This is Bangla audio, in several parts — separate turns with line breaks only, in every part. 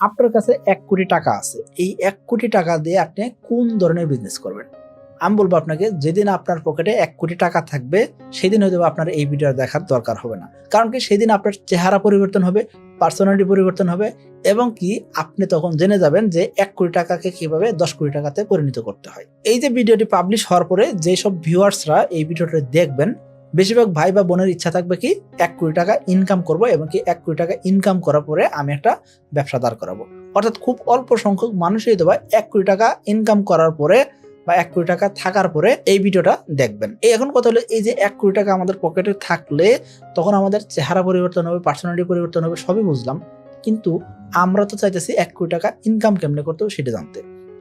আপনার কাছে এক কোটি টাকা আছে, এই এক কোটি টাকা দিয়ে আপনি কোন ধরনের বিজনেস করবেন? আমি বলব আপনাকে, যেদিন আপনার পকেটে এক কোটি টাকা থাকবে, সেদিন হয়তো আপনার এই ভিডিও দেখার দরকার হবে না। কারণ কি, সেদিন আপনার চেহারা পরিবর্তন হবে পার্সোনালিটি পরিবর্তন হবে, এবং কি আপনি তখন জেনে যাবেন যে এক কোটি টাকাকে কীভাবে দশ কোটি টাকাতে পরিণত করতে হয়। এই যে ভিডিওটি পাবলিশ হওয়ার পরে, যেসব ভিউয়ার্সরা এই ভিডিওটা দেখবেন বেশিরভাগ ভাই বা বোনের ইচ্ছা থাকবে কি, এক কোটি টাকা ইনকাম করব এবং কি এক কোটি টাকা ইনকাম করার পরে আমি একটা ব্যবসা দাঁড় করাবো। অর্থাৎ খুব অল্প সংখ্যক মানুষই বা এক কোটি টাকা ইনকাম করার পরে বা এক কোটি টাকা থাকার পরে এই ভিডিওটা দেখবেন। এই এখন কথা হলো, এই যে এক কোটি টাকা আমাদের পকেটে থাকলে তখন আমাদের চেহারা পরিবর্তন হবে পার্সোনালিটি পরিবর্তন হবে, সবই বুঝলাম। কিন্তু আমরা তো চাইতেছি এক কোটি টাকা ইনকাম কেমনে করতে হবে সেটা জানতে।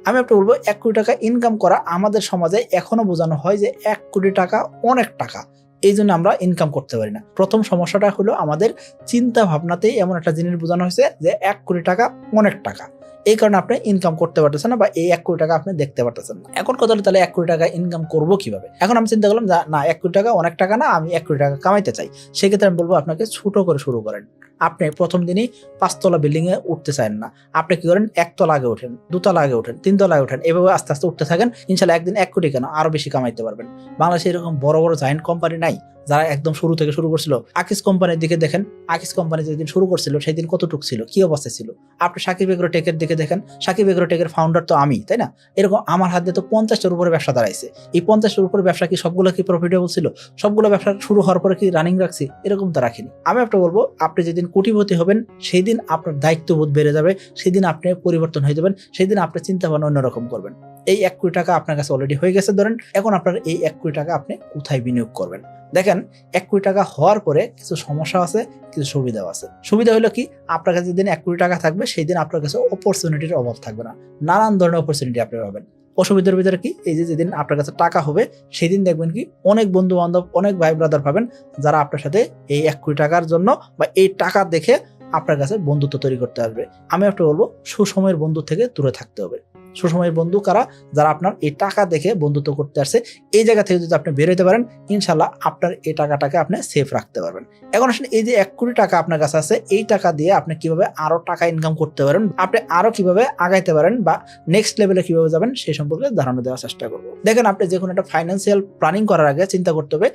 আমি একটা বলব, এক কোটি টাকা ইনকাম করা আমাদের সমাজে এখনও বোঝানো হয় যে এক কোটি টাকা অনেক টাকা। এই জন্য আমরা ইনকাম করতে পারি না। প্রথম সমস্যাটা হলো আমাদের চিন্তা ভাবনাতেই এমন একটা জিনিস বোঝানো হয়েছে যে এক কোটি টাকা অনেক টাকা। এই কারণে আপনি ইনকাম করতে পারতেছেন না বা এই এক কোটি টাকা আপনি দেখতে পারতেছেন না। এখন কথা হলো তাহলে এক কোটি টাকা ইনকাম করব কীভাবে? এখন আমি চিন্তা করলাম না, এক কোটি টাকা অনেক টাকা না, আমি এক কোটি টাকা কামাইতে চাই। সেক্ষেত্রে আমি বলব আপনাকে ছোট করে শুরু করেন। আপনি প্রথম দিনই পাঁচতলা বিল্ডিংয়ে উঠতে চান না। আপনি কী করেন? একতলা আগে ওঠেন, দুতলা আগে ওঠেন, তিনতলা আগে ওঠেন, এভাবে আস্তে আস্তে উঠতে থাকেন। ইনশাল্লাহ একদিন এক কোটি কেন আরও বেশি কামাইতে পারবেন। বাংলাদেশে এরকম বড় বড় জায়েন্ট কোম্পানি নাই। যারা একদম শুরু থেকে শুরু করছিল, আকিস কোম্পানির দিকে দেখেন, আকিস কোম্পানি যেদিন শুরু করছিল সেই দিন কতটুক ছিল, কি অবস্থায় ছিল? আপনি সাকিব এগ্রো টেকের দিকে দেখেন, সাকিব এগ্রো টেকের ফাউন্ডার তো আমি, তাই না? এরকম আমার হাতে তো পঞ্চাশটার উপরে ব্যবসা দাঁড়াইছে। এই পঞ্চাশটার উপরে ব্যবসা কি সবগুলো কি প্রফিটেবল ছিল? সবগুলো ব্যবসা শুরু হওয়ার পরে কি রানিং রাখছি? এরকম তো রাখিনি। আমি একটা বলব, আপনি যেদিন কোটিপতি হবেন সেই দিন আপনার দায়িত্ববোধ বেড়ে যাবে সেই দিন আপনি পরিবর্তন হয়ে যাবেন সেই দিন আপনার চিন্তা ভাবনা অন্যরকম করবেন। এই এক কোটি টাকা আপনার কাছে অলরেডি হয়ে গেছে ধরেন, এখন আপনার এই এক কোটি টাকা আপনি কোথায় বিনিয়োগ করবেন? দেখেন, এক কোটি টাকা হওয়ার পরে কিছু সমস্যা আছে, কিছু সুবিধাও আছে। সুবিধা হলো কি? আপনার কাছে যেদিন এক কোটি টাকা থাকবে সেই দিন আপনার কাছে অপরচুনিটির অভাব থাকবে না। নানান ধরনের অপরচুনিটি আপনি পাবেন। অসুবিধার ভিতরে কি? এই যে যেদিন আপনার কাছে টাকা হবে সেই দিন দেখবেন কি? অনেক বন্ধু বান্ধব অনেক ভাই ব্রাদার পাবেন, যারা আপনার সাথে এই এক কোটি টাকার জন্য বা এই টাকা দেখে আপনার কাছে বন্ধুত্ব তৈরি করতে আসবে। আমি একটা বলব, সুসময়ের বন্ধু থেকে দূরে থাকতে হবে। সুসময়ের বন্ধু কারা যারা আপনার এই টাকা দেখে বন্ধুত্ব করতে আসছে, এই জায়গা থেকে যদি আপনি বেরোতে পারেন ইনশাল্লাহ আপনার এই টাকাটাকে আপনি সেফ রাখতে পারবেন। এখন আসলে এই যে এক কোটি টাকা আপনার কাছে আছে, এই টাকা দিয়ে আপনি কীভাবে আরও টাকা ইনকাম করতে পারেন, আপনি আরও কীভাবে আগাইতে পারেন বা নেক্সট লেভেলে কীভাবে যাবেন সেই সম্পর্কে ধারণা দেওয়ার চেষ্টা করব। দেখেন, আপনি যে কোনো একটা ফাইন্যান্সিয়াল প্ল্যানিং করার আগে চিন্তা করতে হবে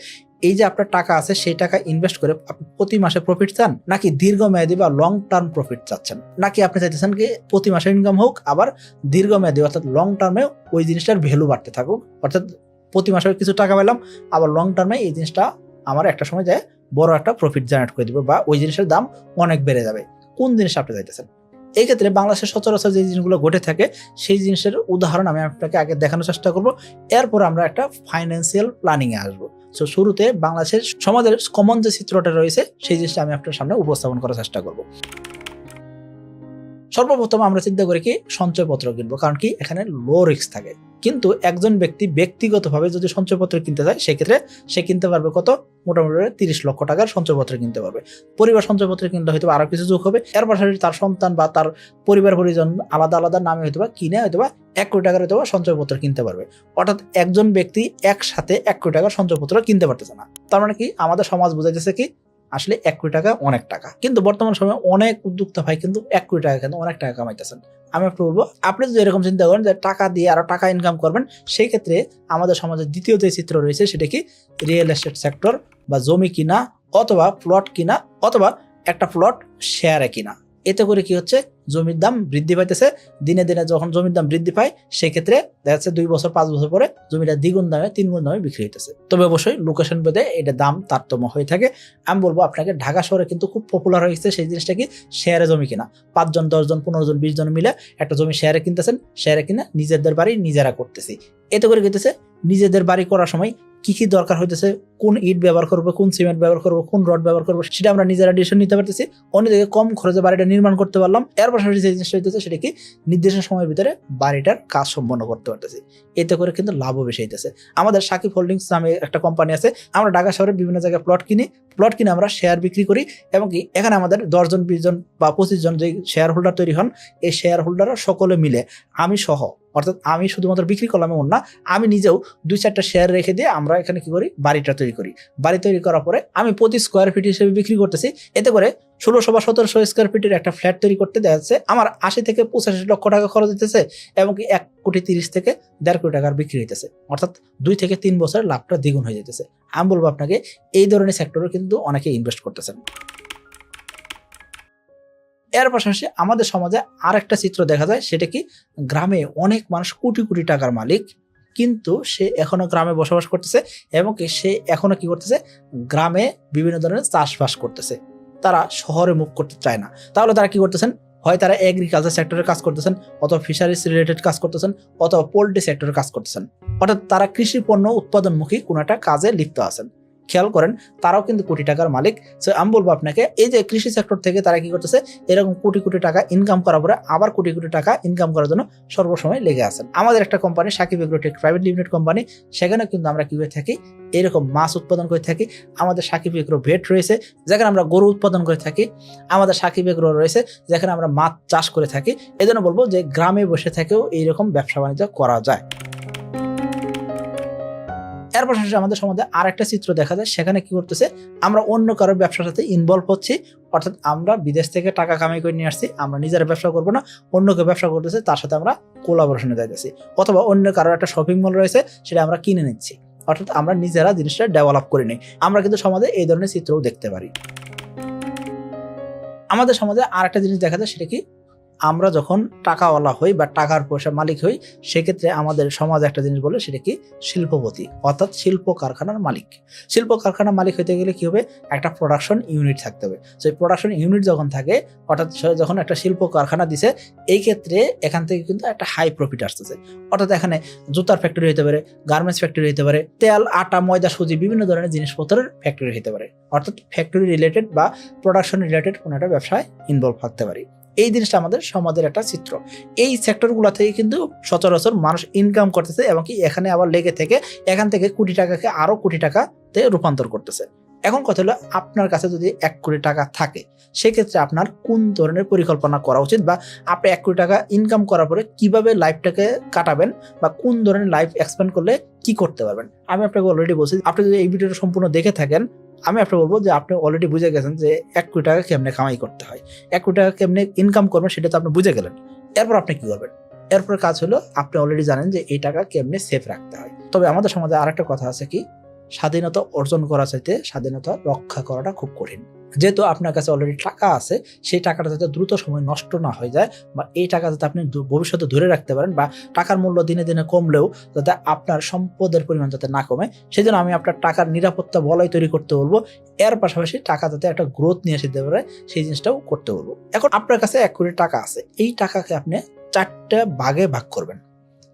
এই যে আপনার টাকা আছে, সেই টাকা ইনভেস্ট করে আপনি প্রতি মাসে প্রফিট চান? নাকি দীর্ঘমেয়াদী বা লং টার্ম প্রফিট চাচ্ছেন? নাকি আপনি চাইতেছেন কি প্রতি মাসে ইনকাম হোক, আবার দীর্ঘমেয়াদী অর্থাৎ লং টার্মে ওই জিনিসটার ভ্যালু বাড়তে থাকুক? অর্থাৎ প্রতি মাসে কিছু টাকা পেলাম, আবার লং টার্মে এই জিনিসটা আমার একটা সময় যায় বড় একটা প্রফিট জেনারেট করে দিবে বা ওই জিনিসের দাম অনেক বেড়ে যাবে। কোন জিনিস আপনি চাইতেছেন? এই ক্ষেত্রে বাংলাদেশের সচরাচর যে জিনিসগুলো ঘটে থাকে, সেই জিনিসের উদাহরণ আমি আপনাকে আগে দেখানোর চেষ্টা করব। এরপর আমরা একটা ফাইন্যান্সিয়াল প্ল্যানিং এ আসব। সো শুরুতে বাংলাদেশের সমাজের কমন যে চিত্রটা রয়েছে, সেই জিনিসটা আমি আপনার সামনে উপস্থাপন করার চেষ্টা করব। সর্বপ্রথম আমরা চিন্তা করি কি, সঞ্চয়পত্র কিনবো, কারণ কি, এখানে লো রিস্ক থাকে। কিন্তু একজন ব্যক্তি ব্যক্তিগতভাবে যদি সঞ্চয়পত্র কিনতে যায় সেক্ষেত্রে সে কিনতে পারবে কত? মোটামুটি তিরিশ লক্ষ টাকার সঞ্চয়পত্র কিনতে পারবে। পরিবার সঞ্চয়পত্র কিনলে হয়তো আরও কিছু যোগ হবে। এর পাশাপাশি তার সন্তান বা তার পরিবার পরিজন আলাদা আলাদা নামে হয়তো বা কিনে হয়তো বা এক কোটি টাকার হয়তো বা সঞ্চয়পত্র কিনতে পারবে। অর্থাৎ একজন ব্যক্তি একসাথে এক কোটি টাকার সঞ্চয়পত্র কিনতে পারতেছে না। তার মানে কি, আমাদের সমাজ বোঝাইতেছে কি আসলে এক কোটি টাকা, অনেক টাকা। কিন্তু বর্তমান সময়ে অনেক উদ্যোক্তা ভাই কিন্তু এক কোটি টাকা কিন্তু অনেক টাকা কামাইতেছেন। আমি একটু বলব, আপনি যদি এরকম চিন্তা করেন যে টাকা দিয়ে আরও টাকা ইনকাম করবেন সেই ক্ষেত্রে আমাদের সমাজের দ্বিতীয় যে চিত্র রয়েছে, সেটা কি? রিয়েল এস্টেট সেক্টর বা জমি কিনা অথবা প্লট কিনা অথবা একটা প্লট শেয়ারে কিনা। এতে করে কি হচ্ছে? জমির দাম বৃদ্ধি পাইতেছে, দিনে দিনে যখন জমির দাম বৃদ্ধি পায়, সেক্ষেত্রে দেখা যাচ্ছে দুই বছর, পাঁচ বছর পরে জমিটা দ্বিগুণ দামে, তিনগুণ দামে বিক্রি হইতেছে। তবে অবশ্যই লোকেশন ভেদে এটা দাম তারতম্য হয়ে থাকে। আমি বলব আপনাকে, ঢাকা শহরে কিন্তু খুব পপুলার হয়ে গেছে সেই জিনিসটা কি? শেয়ারে জমি কিনা। পাঁচজন, দশজন, পনেরো জন, বিশ জন মিলে একটা জমি শেয়ারে কিনতেছেন শেয়ারে কিনা নিজেদের বাড়ি নিজেরা করতেছি। এতে করে কিনতেছে নিজেদের বাড়ি করার সময় কি কি দরকার হইতেছে, কোন ইট ব্যবহার করব, কোন সিমেন্ট ব্যবহার করব, কোন রড ব্যবহার করব, সেটা আমরা নিজেরা ডিসিশন নিতে পারতেছি। অন্যদিকে কম খরচে বাড়িটা নির্মাণ করতে পারলাম, এর পাশাপাশি যে জিনিসটা হইতেছে সেটা কি? নির্দিষ্ট সময়ের ভিতরে বাড়িটার কাজ সম্পন্ন করতে পারতেছি। এতে করে কিন্তু লাভও বেশি হইতেছে। আমাদের সাকিব হোল্ডিংস নামে একটা কোম্পানি আছে, আমরা ঢাকা শহরে বিভিন্ন জায়গায় প্লট কিনি। প্লট কিনে আমরা শেয়ার বিক্রি করি এবং কি, এখানে আমাদের দশজন বিশ জন বা পঁচিশ জন যে শেয়ার হোল্ডার তৈরি হন, এই শেয়ার হোল্ডাররা সকলে মিলে, আমি সহ অর্থাৎ আমি শুধুমাত্র বিক্রি করলাম এমন না, আমি নিজেও দুই চারটা শেয়ার রেখে দিয়ে আমরা এখানে কি করি? বাড়িটা তৈরি করি। বাড়ি তৈরি করার পরে আমি প্রতি স্কোয়ার ফিট হিসেবে বিক্রি করতেছি। এতে করে ষোলোশো বা সতেরোশো স্কোয়ার ফিটের একটা ফ্ল্যাট তৈরি করতে দেখা যাচ্ছে। আমার আশি থেকে পঁচাশি লক্ষ টাকা খরচ দিতেছে এবং কি এক কোটি তিরিশ থেকে দেড় কোটি টাকার বিক্রি হইতেছে। অর্থাৎ দুই থেকে তিন বছর লাভটা দ্বিগুণ হয়ে যেতেছে আমি বলব আপনাকে, এই ধরনের সেক্টরে কিন্তু অনেকে ইনভেস্ট করতেছেন। এর পাশাপাশি আমাদের সমাজে আর একটা চিত্র দেখা যায়, সেটা কি? গ্রামে অনেক মানুষ কোটি কোটি টাকার মালিক, কিন্তু সে এখনও গ্রামে বসবাস করতেছে এবং সে এখনও কি করতেছে? গ্রামে বিভিন্ন ধরনের চাষবাস করতেছে। তারা শহরে মুভ করতে চায় না। তাহলে তারা কি করতেছেন? হয় তারা এগ্রিকালচার সেক্টরে কাজ করতেছেন, অথবা ফিশারিজ রিলেটেড কাজ করতেছেন, অথবা পোল্ট্রি সেক্টরে কাজ করতেছেন। অর্থাৎ তারা কৃষি পণ্য উৎপাদনমুখী কোনো একটা কাজে লিপ্ত আছেন। খেয়াল করেন, তারাও কিন্তু কোটি টাকার মালিক। সো আমি বলব আপনাকে, এই যে কৃষি সেক্টর থেকে তারা কি করতেছে, এরকম কোটি কোটি টাকা ইনকাম করার পরে আবার কোটি কোটি টাকা ইনকাম করার জন্য সর্বসময় লেগে আছেন। আমাদের একটা company Sakib agrotech private limited company সেখানে কিন্তু আমরা কি করে থাকি, এরকম মাছ উৎপাদন করে থাকি। আমাদের সাকিব এগ্রো ভেট রয়েছে, যেখানে আমরা গরু উৎপাদন করে থাকি। আমাদের সাকিব এগ্রো রয়েছে, যেখানে আমরা মাছ চাষ করে থাকি। এজন্য বলব যে, গ্রামে বসে থেকেও এইরকম ব্যবসা বাণিজ্য করা যায়। এর পাশাপাশি আমাদের সমাজে আর একটা চিত্র দেখা যায়, সেখানে কি করতেছে, আমরা অন্য কারোর ব্যবসার সাথে ইনভলভ হচ্ছি, অর্থাৎ আমরা বিদেশ থেকে টাকা কামাই করে নিয়ে আসছি, আমরা নিজেরা ব্যবসা করব না অন্য কেউ ব্যবসা করতেছে, তার সাথে আমরা কোলাবোরেশনে যাইতেছি, অথবা অন্য কারোর একটা শপিং মল রয়েছে, সেটা আমরা কিনে নিচ্ছি, অর্থাৎ আমরা নিজেরা জিনিসটা ডেভেলপ করে নিই, আমরা কিন্তু সমাজে এই ধরনের চিত্রও দেখতে পারি। আমাদের সমাজে আর একটা জিনিস দেখা যায়, সেটা কি আমরা যখন টাকাওয়ালা হই বা টাকার পয়সা মালিক হই, সেক্ষেত্রে আমাদের সমাজ একটা জিনিস বলে, সেটা কি? শিল্পপতি, অর্থাৎ শিল্প কারখানার মালিক। শিল্প কারখানার মালিক হইতে গেলে কি হবে? একটা প্রোডাকশন ইউনিট থাকতে হবে। সেই প্রোডাকশন ইউনিট যখন থাকে, অর্থাৎ যখন একটা শিল্প কারখানা দিছে, এই ক্ষেত্রে এখান থেকে কিন্তু একটা হাই প্রফিট আসতেছে। অর্থাৎ এখানে জুতার ফ্যাক্টরি হতে পারে গার্মেন্টস ফ্যাক্টরি হতে পারে, তেল, আটা, ময়দা, সুজি, বিভিন্ন ধরনের জিনিসপত্রের ফ্যাক্টরি হতে পারে। অর্থাৎ ফ্যাক্টরি রিলেটেড বা প্রোডাকশন রিলেটেড কোনো একটা ব্যবসায় ইনভলভ থাকতে পারি। এই জিনিসটা আমাদের সমাজের একটা চিত্র। এই সেক্টরগুলো থেকে কিন্তু সচরাচর মানুষ ইনকাম করতেছে এবং কি এখানে আবার লেগে থেকে এখান থেকে কোটি টাকাকে আরও কোটি টাকাতে রূপান্তর করতেছে। এখন কথা হলো আপনার কাছে যদি এক কোটি টাকা থাকে, সেক্ষেত্রে আপনার কোন ধরনের পরিকল্পনা করা উচিত বা আপনি এক কোটি টাকা ইনকাম করার পরে কীভাবে লাইফটাকে কাটাবেন বা কোন ধরনের লাইফ এক্সপেন্ড করলে কি করতে পারবেন? আমি আপনাকে অলরেডি বলছি, আপনি যদি এই ভিডিওটা সম্পূর্ণ দেখে থাকেন আমি আপনাকে বলব যে আপনি অলরেডি বুঝে গেছেন যে এক কোটি টাকা কেমনে কামাই করতে হয়। এক কোটি টাকা কেমনে ইনকাম করবেন সেটা তো আপনি বুঝে গেলেন। এরপর আপনি কি করবেন? এরপর কাজ হলো, আপনি অলরেডি জানেন যে এই টাকা কেমনে সেফ রাখতে হয়। তবে আমাদের সমাজে আর একটা কথা আছে কি? স্বাধীনতা অর্জন করা চাইতে স্বাধীনতা রক্ষা করাটা খুব কঠিন। যেহেতু আপনার কাছে অলরেডি টাকা আছে, সেই টাকাটা যাতে দ্রুত সময় নষ্ট না হয়ে যায় বা এই টাকা যাতে আপনি ভবিষ্যতে ধরে রাখতে পারেন বা টাকার মূল্য দিনে দিনে কমলেও যাতে আপনার সম্পদের পরিমাণ যাতে না কমে সেই জন্য আমি আপনার টাকার নিরাপত্তা বলয় তৈরি করতে বলব। এর পাশাপাশি টাকা যাতে একটা গ্রোথ নিয়ে আসতে পারে, সেই জিনিসটাও করতে বলব। এখন আপনার কাছে এক কোটি টাকা আছে, এই টাকাকে আপনি চারটে ভাগে ভাগ করবেন।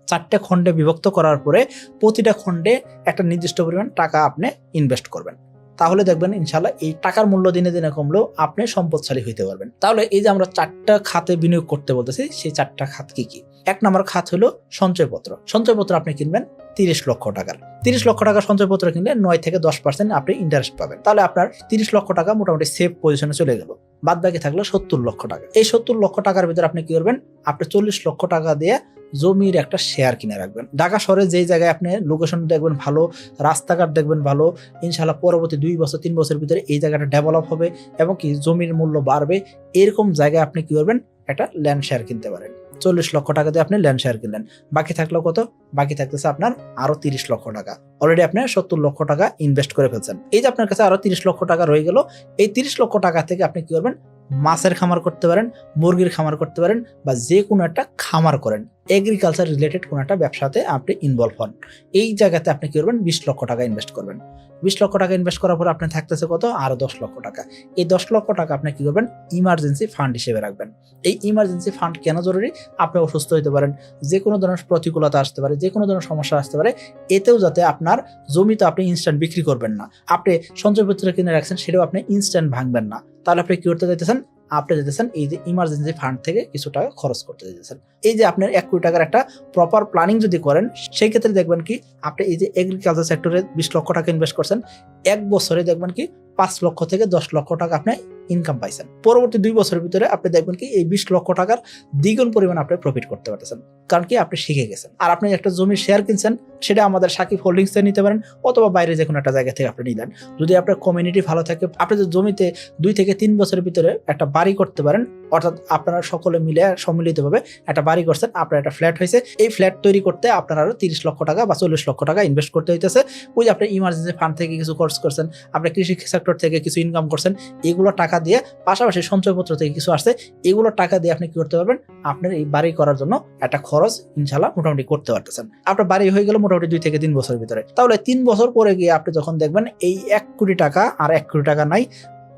চারটে খণ্ডে বিভক্ত করার পরে প্রতিটা খণ্ডে একটা নির্দিষ্ট পরিমাণ টাকা আপনি ইনভেস্ট করবেন। তাহলে দেখবেন ইনশাল্লাহ এই টাকার মূল্য দিনে দিনে কমলেও আপনি সম্পদশালী হইতে পারবেন। তাহলে এই যে আমরা চারটা খাতে বিনিয়োগ করতে বলতেছি, সেই চারটা খাত কি কি? এক নম্বর খাত হলো সঞ্চয়পত্র। সঞ্চয়পত্র আপনি কিনবেন তিরিশ লক্ষ টাকার। তিরিশ লক্ষ টাকার সঞ্চয়পত্র কিনলে নয় থেকে দশ পার্সেন্ট আপনি ইন্টারেস্ট পাবেন। তাহলে আপনার তিরিশ লক্ষ টাকা মোটামুটি সেফ পজিশনে চলে গেল। বাদ বাকি থাকল সত্তর লক্ষ টাকা। এই সত্তর লক্ষ টাকার ভিতরে আপনি কি করবেন? আপনি চল্লিশ লক্ষ টাকা দিয়ে জমির একটা শেয়ার কিনে রাখবেন। ঢাকা শহরে যেই জায়গায় আপনি লোকেশন দেখবেন ভালো, রাস্তাঘাট দেখবেন ভালো ইনশাল্লাহ পরবর্তী দুই বছর, তিন বছরের ভিতরে এই জায়গাটা ডেভেলপ হবে এবং কি জমির মূল্য বাড়বে। এরকম জায়গায় আপনি কি করবেন? একটা ল্যান্ড শেয়ার কিনতে পারেন। চল্লিশ লক্ষ টাকা দিয়ে আপনি ল্যান্ড শেয়ার কিনলেন। বাকি থাকল কত? বাকি থাকতেছে আপনার আরও তিরিশ লক্ষ টাকা। অলরেডি আপনি সত্তর লক্ষ টাকা ইনভেস্ট করে ফেলছেন। এই যে আপনার কাছে আরও তিরিশ লক্ষ টাকা রয়ে গেল, এই তিরিশ লক্ষ টাকা থেকে আপনি কি করবেন? মাছের খামার করতে পারেন, মুরগির খামার করতে পারেন বা যে কোনো একটা খামার করেন। এগ্রিকালচার রিলেটেড কোনো একটা ব্যবসাতে আপনি ইনভলভ হন। এই জায়গাতে আপনি কি করবেন? বিশ লক্ষ টাকা ইনভেস্ট করবেন। বিশ লক্ষ টাকা ইনভেস্ট করার পর আপনার থাকতেছে কত? আরও দশ লক্ষ টাকা। এই দশ লক্ষ টাকা আপনি কি করবেন? ইমার্জেন্সি ফান্ড হিসেবে রাখবেন। এই ইমার্জেন্সি ফান্ড কেন জরুরি? আপনি অসুস্থ হতে পারেন। যে কোনো ধরনের প্রতিকূলতা আসতে পারে যে কোনো ধরনের সমস্যা আসতে পারে, এতেও যাতে আপনার জমি তো আপনি ইনস্ট্যান্ট বিক্রি করবেন না। আপনি সঞ্চয়পত্র কিনে রাখছেন, সেটাও আপনি ইনস্ট্যান্ট ভাঙবেন না। তাহলে আপনি কি করতে চাইতেছেন আপনি যেতেছেন এই যে ইমার্জেন্সি ফান্ড থেকে কিছু টাকা খরচ করতে যেতেছেন এই যে আপনার এক কোটি টাকার একটা প্রপার প্ল্যানিং যদি করেন সেই ক্ষেত্রে দেখবেন কি, আপনি এই যে এগ্রিকালচার সেক্টরে বিশ লক্ষ টাকা ইনভেস্ট করছেন, এক বছরে দেখবেন কি পাঁচ লক্ষ থেকে দশ লক্ষ টাকা আপনি ইনকাম পাইছেন। পরবর্তী দুই বছরের ভিতরে আপনি দেখবেন কি এই বিশ লক্ষ টাকার দ্বিগুণ পরিমাণ আপনি প্রফিট করতে পারতেছেন। কারণ কি আপনি শিখে গেছেন। আর আপনি একটা জমির শেয়ার কিনছেন, সেটা আমাদের সাকিব হোল্ডিংস নিতে পারেন অথবা বাইরে যে কোনো একটা জায়গা থেকে আপনি নিলেন। যদি আপনার কমিউনিটি ভালো থাকে, আপনি যদি জমিতে দুই থেকে তিন বছরের ভিতরে একটা বাড়ি করতে পারেন, অর্থাৎ আপনারা সকলে মিলে সম্মিলিতভাবে একটা বাড়ি করছেন, আপনার একটা ফ্ল্যাট হয়েছে, এই ফ্ল্যাট তৈরি করতে আপনার আরও তিরিশ লক্ষ টাকা বা চল্লিশ লক্ষ টাকা ইনভেস্ট করতে হইতেছে। ওই আপনি ইমার্জেন্সি ফান্ড থেকে কিছু খরচ করছেন, আপনি কৃষি সেক্টর থেকে কিছু ইনকাম করছেন, এগুলো টাকা দিয়ে পাশাপাশি সঞ্চয়পত্র থেকে কিছু আসছে, এগুলো টাকা দিয়ে আপনি কি করতে পারবেন? আপনার এই বাড়ি করার জন্য একটা খরচ ইনশাল্লাহ মোটামুটি করতে পারতেছেন। আপনার বাড়ি হয়ে গেল মোটামুটি দুই থেকে তিন বছরের ভিতরে। তাহলে তিন বছর পরে গিয়ে আপনি যখন দেখবেন এই এক কোটি টাকা আর এক কোটি টাকা নাই,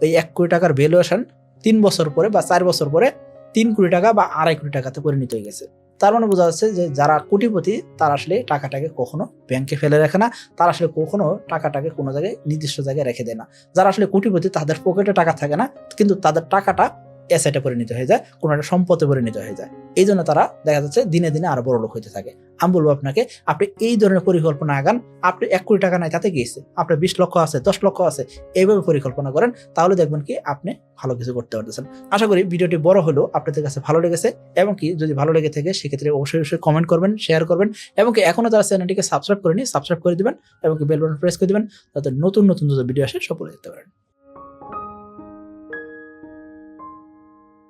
এই এক কোটি টাকার ভ্যালুয়েশন তিন বছর পরে বা চার বছর পরে তিন কোটি টাকা বা আড়াই কোটি টাকাতে পরিণত হয়ে গেছে। তার মানে বোঝা যাচ্ছে যে যারা কোটিপতি, তারা আসলে টাকাটাকে কখনো ব্যাংকে ফেলে রাখে না। তারা আসলে কখনো টাকাটাকে কোনো জায়গায়, নির্দিষ্ট জায়গায় রেখে দেয় না। যারা আসলে কোটিপতি, তাদের পকেটে টাকা থাকে না, কিন্তু তাদের টাকাটা অ্যাসেটে পরিণত হয়ে যায়, কোনো একটা সম্পদে পরিণত হয়ে যায়। এই জন্য তারা দেখা যাচ্ছে দিনে দিনে আরও বড় লোক হইতে থাকে। আমি বলব আপনাকে, আপনি এই ধরনের পরিকল্পনা আগান, আপনি এক কোটি টাকা নাই, তাতে গিয়েছে। আপনার বিশ লক্ষ আছে, দশ লক্ষ আছে, এইভাবে পরিকল্পনা করেন, তাহলে দেখবেন কি আপনি ভালো কিছু করতে পারতেছেন। আশা করি ভিডিওটি বড় হলেও আপনাদের কাছে ভালো লেগেছে, এবং কি যদি ভালো লেগে থাকে, সেক্ষেত্রে অবশ্যই অবশ্যই কমেন্ট করবেন শেয়ার করবেন, এবং কি এখনও যারা চ্যানেলটিকে সাবস্ক্রাইব করেনি সাবস্ক্রাইব করে দিবেন, এবং কি বেল প্রেস করে দিবেন, যাতে নতুন নতুন যত ভিডিও আসে সফল দেখতে পারেন।